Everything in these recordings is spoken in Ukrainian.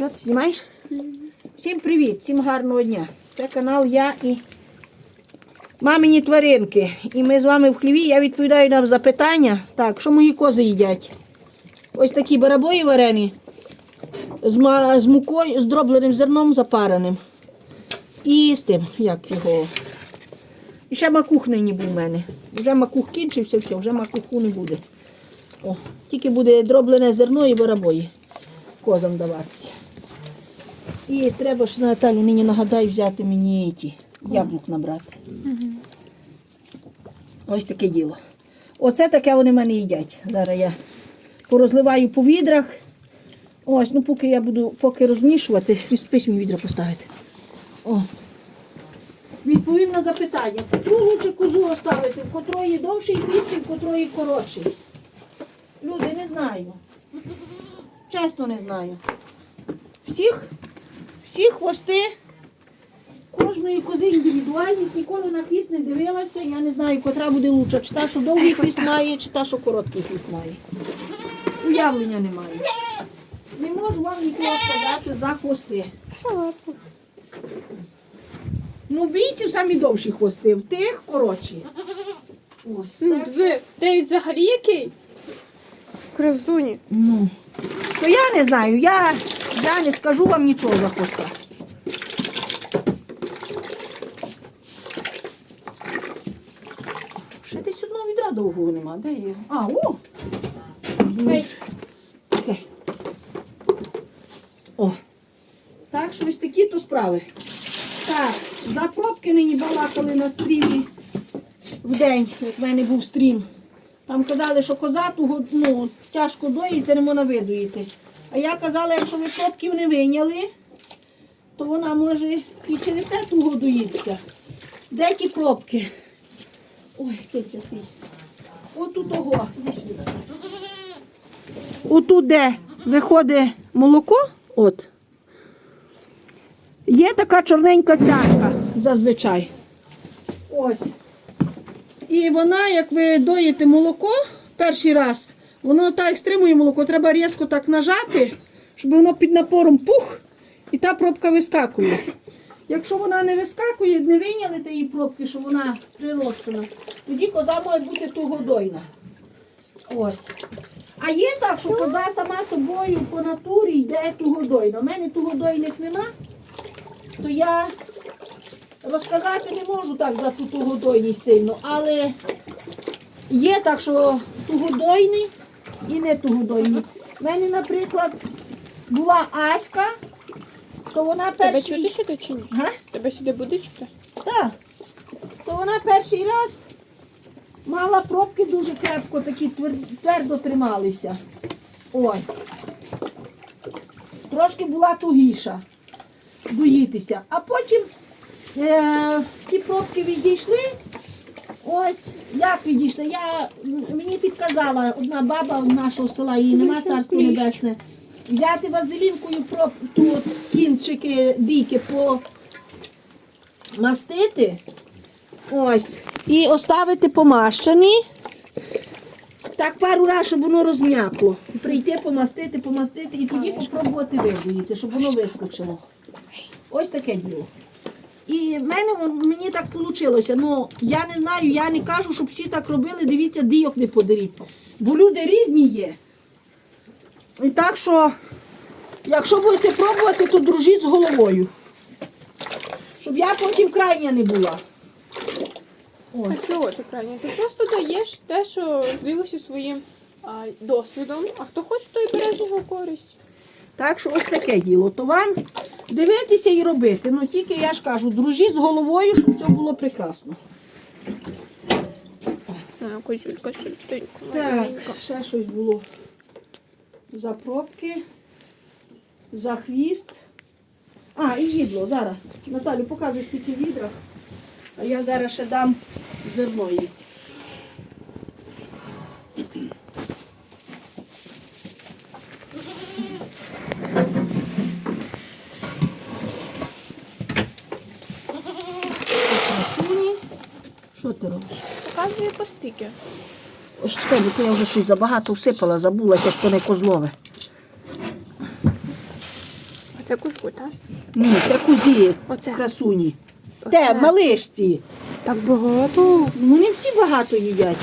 Що ти знімаєш? Всім привіт, всім гарного дня. Це канал я і мамині тваринки. І ми з вами в хліві. Я відповідаю на запитання. Так, що мої кози їдять? Ось такі барабої варені з, мукою, з дробленим зерном запареним. І з тим, як його. І ще макух нині був у мене. Вже макух кінчився, все, вже макуху не буде. О, тільки буде дроблене зерно і барабої козам даватися. І треба ж Наталю нині нагадай взяти мені ті яблук набрати. Ось таке діло. Оце таке вони мене їдять. Зараз я порозливаю по відрах. Ось, ну поки я буду поки розмішувати, відступись мені відро поставити. О. Відповім на запитання. Котру лучше козу оставити, в котрої довший чи в котрої коротший. Люди, не знаю. Чесно не знаю. Всіх, всі хвости, кожної кози індивідуальність, ніколи на хвіст не дивилася. Я не знаю, котра буде лучша. Чи та, що довгий хвіст має, чи та, що короткий хвіст має. Уявлення немає. Не можу вам нікого сказати за хвости. Що? Ну, бійців самі довші хвости, в тих коротші. Ось. Ви, ти взагалі який? Красуні. Ну, то я не знаю, я, я не скажу вам нічого за хвоста. Ще десь одного відра довгого нема. Де є? А, о! О. Так, що ось такі то справи. Так, за пробки нині балакали на стрімі в день, як в мене був стрім. Там казали, що коза ну, тяжко доїться, не можна видоїти. А я казала, якщо ви пробків не виняли, то вона може і через те туго доїться. Де ті пробки? Ой, киця стоїть. От у того, іди сюди. Отут, де виходить молоко, от, є така чорненька цятка зазвичай. Ось. І вона, як ви доїте молоко перший раз, воно так стримує молоко, треба різко так нажати, щоб воно під напором пух, і та пробка вискакує. Якщо вона не вискакує, не вийняли тієї пробки, що вона прирощена, тоді коза може бути тугодойна. Ось. А є так, що коза сама собою по натурі йде тугодойна. У мене тугодойних нема, то я розказати не можу так за ту тугодойність сильно, але є так, що тугодойні і не тугодойні. У мене, наприклад, була Аська, то вона Тебе перший... чути сюди чи ні? Га? Тебе сюди буде чути? Так. То вона перший раз мала пробки дуже крепко, такі твер- твердо трималися. Ось. Трошки була тугіша доїтися. А потім е, ті пробки відійшли. Ось, як відійшли? Я, мені підказала одна баба нашого села, її нема царство небесне. Взяти вазелінкою проб, тут кінчики бійки по мастити. Ось. І оставити помащені. Так пару разів, щоб воно розм'якло. Прийти, помастити, помастити і тоді попробувати видоїти, щоб воно вискочило. Ось таке діло. І в мене мені так вийшло. Ну, я не знаю, я не кажу, щоб всі так робили, дивіться, дійок не подаріть. Бо люди різні є. І так що, якщо будете пробувати, то дружіть з головою. Щоб я потім крайня не була. А чого ти правильно? Ти просто даєш те, що здивився своїм а, досвідом, а хто хоче, той бере з його користь. Так що ось таке діло. То вам дивитися і робити. Ну тільки я ж кажу, дружіть з головою, щоб все було прекрасно. А, козюлька, сюденька. Так, ще щось було. За пробки, за хвіст. А, і їдло, зараз. Наталю, показуй скільки в відрах. А я зараз ще дам зерно їй. Красуні. Що ти робиш? Показує постики. Ось чекай, бо я вже щось забагато всипала, забулася, що не козлове. А Це куску, так? Ні, це кузі, Оце. красуні. Оце. Те, малишці. Так багато. Ну не всі багато їдять.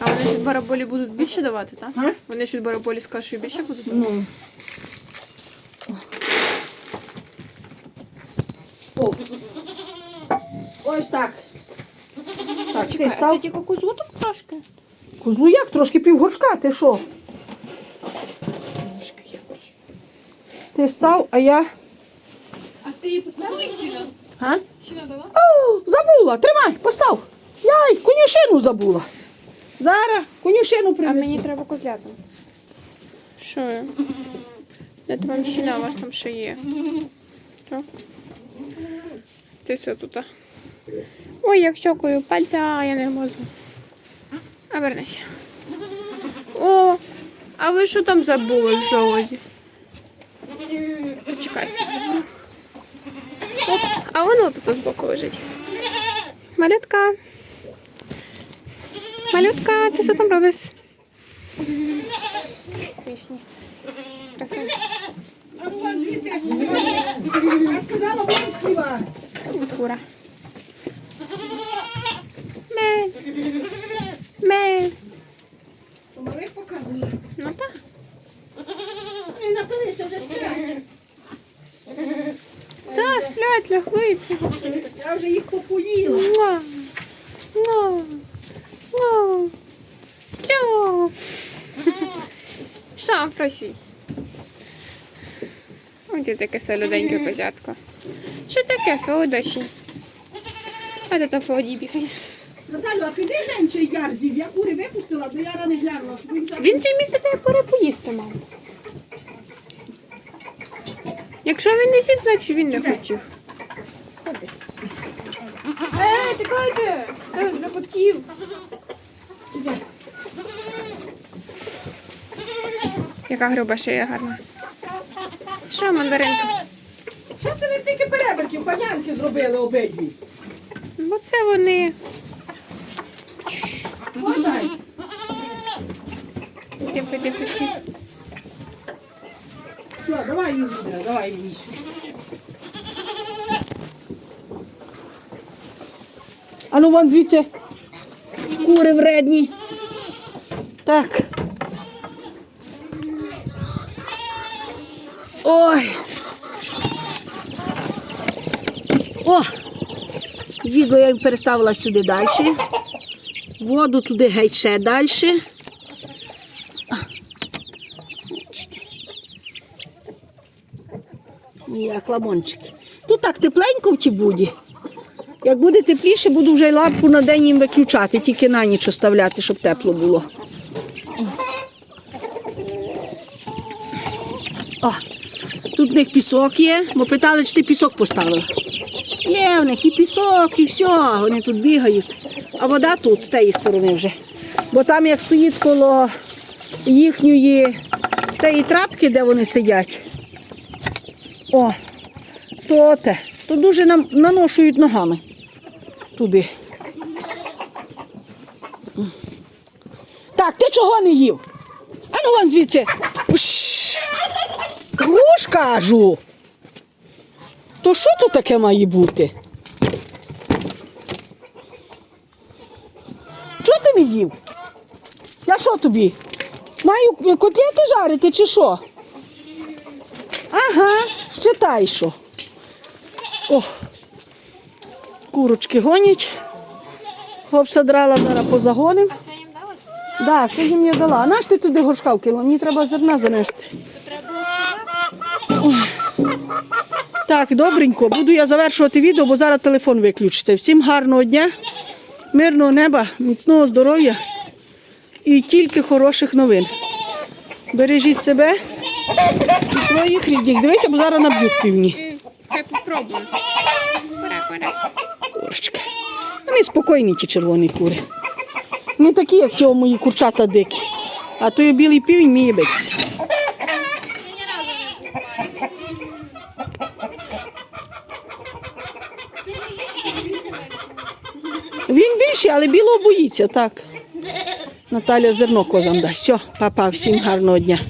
А вони ж бараболі будуть більше давати, так? А? Вони ж від бараболі з кашею більше будуть давати? Ну. Ось так. Так, Це став. тільки кузуток трошки? Козлу як трошки півгоршка, ти що? Трошки якось. Ти став, а я. А ти її поставила сіна? А? Дала? О, забула, тримай, постав. Яй, конюшину забула. Зараз конюшину А мені треба козлятам. Що? я? Де там щіна, у вас там ще є. Що? Ти все тут. Ой, як щокою пальця, я не можу. А вернися. О, а ви що там забули в жолоді? Чекай. Оп, а воно тут збоку лежить. Малютка. Малютка, ти що там робиш? Смішні. Красиві. А. Я сказала, вон співай. Кура. Ме. Ме. Малих показує. Ну так. Не напилися вже сплять. Та, сплять, лягуються. Я вже їх попоїла. Муа. Що, просі? Ось таке солоденьке козятко. Що таке, Феодосі? А де там Феоді бігає? Наталю, а піди чи яр зів. Я кури випустила, до яра не глянула, щоб він там... Він же міг до тебе перепоїсти, мам. Якщо він не сів, значить він не хотів. Ходи. Ей, тікайте! Це ж для. Іде. Яка груба шия гарна. Що, мандаринка? Що це ви стільки переберків, панянки зробили обидві? Бо це вони. Тихо, тихо. Все, давай мені, давай мені сюди. А ну вон звідси. Кури вредні. Так. Ой. О! Відео я переставила сюди далі. Воду туди геть ще далі. Як ламончики. Тут так тепленько в тій буді. Як буде тепліше, буду вже й лампу на день їм виключати, тільки на ніч оставляти, щоб тепло було. О, тут в них пісок є. Бо питали, чи ти пісок поставила. Є в них і пісок, і все, вони тут бігають. А вода тут, з тієї сторони вже. Бо там як стоїть коло їхньої тієї трапки, де вони сидять. О, то те. То дуже нам наношують ногами туди. Так, ти чого не їв? А ну вон звідси. Уш. Груш кажу. То що тут таке має бути? Чого ти не їв? Я що тобі? Маю котлети жарити чи що? Ага, щитай що. О, курочки гонять. Обсадрала зараз позагоним. А це їм дали? Да, що їм я дала. А наш ти туди горшка вкинула? Мені треба зерна занести. Так, добренько, буду я завершувати відео, бо зараз телефон виключите. Всім гарного дня, мирного неба, міцного здоров'я і тільки хороших новин. Бережіть себе і своїх рідних. Дивися, бо зараз наб'ють півні. Хай. Курочки. Вони спокійні, ті червоні кури. Не такі, як ті мої курчата дикі. А той білий півень вміє битися. Він більший, але білого боїться, так. Наталя зерно козам дасть. Все, папа, всім гарного дня.